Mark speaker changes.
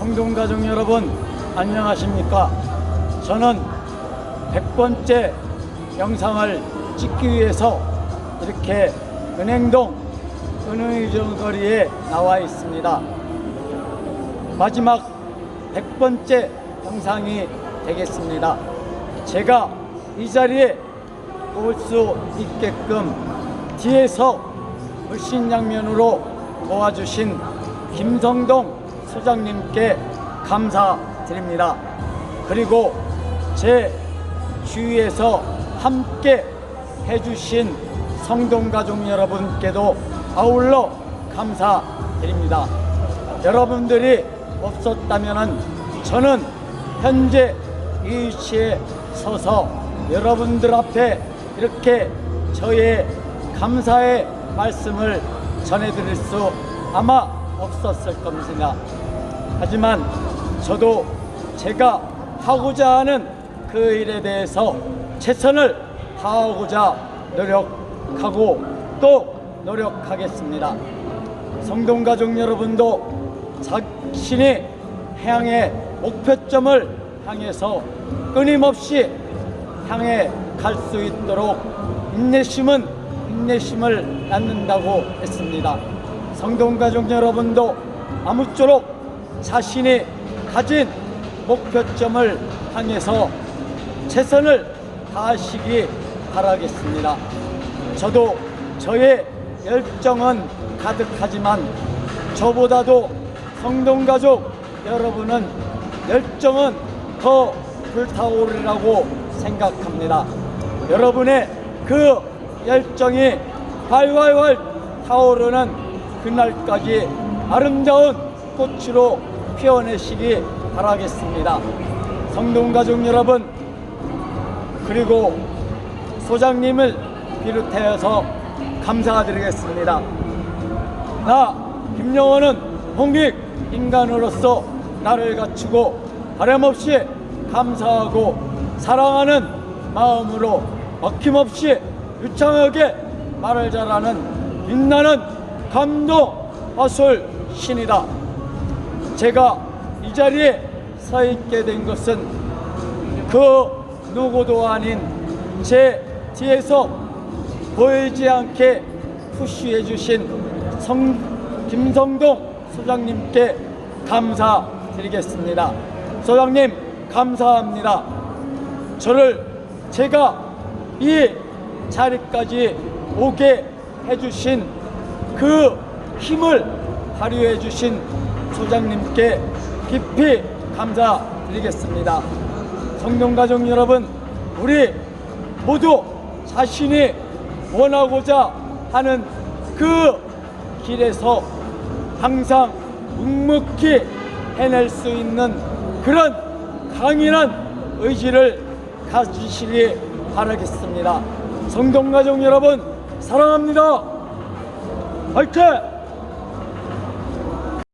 Speaker 1: 성동가족 여러분 안녕하십니까? 저는 100번째 영상을 찍기 위해서 이렇게 은행동 은의정 거리에 나와 있습니다. 마지막 100번째 영상이 되겠습니다. 제가 이 자리에 올 수 있게끔 뒤에서 물신양면으로 도와주신 김성동 소장님께 감사드립니다. 그리고 제 주위에서 함께 해주신 성동가족 여러분께도 아울러 감사드립니다. 여러분들이 없었다면 저는 현재 이 위치에 서서 여러분들 앞에 이렇게 저의 감사의 말씀을 전해드릴 수 아마 없었을 겁니다. 하지만 저도 제가 하고자 하는 그 일에 대해서 최선을 다하고자 노력하고 또 노력하겠습니다. 성동가족 여러분도 자신이 향해 목표점을 향해서 끊임없이 향해 갈 수 있도록 인내심은 인내심을 낳는다고 했습니다. 성동가족 여러분도 아무쪼록 자신이 가진 목표점을 향해서 최선을 다하시기 바라겠습니다. 저도 저의 열정은 가득하지만 저보다도 성동가족 여러분은 열정은 더 불타오르라고 생각합니다. 여러분의 그 열정이 활활활 타오르는 그날까지 아름다운 꽃으로 피어내시기 바라겠습니다. 성동가족 여러분, 그리고 소장님을 비롯하여서 감사드리겠습니다. 나 김영원은 홍익 인간으로서 나를 갖추고 바람없이 감사하고 사랑하는 마음으로 막힘없이 유창하게 말을 잘하는 빛나는 감동 화술 신이다. 제가 이 자리에 서 있게 된 것은 그 누구도 아닌 제 뒤에서 보이지 않게 푸시해 주신 성 김성동 소장님께 감사드리겠습니다. 소장님 감사합니다. 저를 제가 이 자리까지 오게 해주신 그 힘을 발휘해 주신 소장님께 깊이 감사드리겠습니다. 성동가족 여러분, 우리 모두 자신이 원하고자 하는 그 길에서 항상 묵묵히 해낼 수 있는 그런 강인한 의지를 가지시기 바라겠습니다. 성동가족 여러분, 사랑합니다. 화이팅!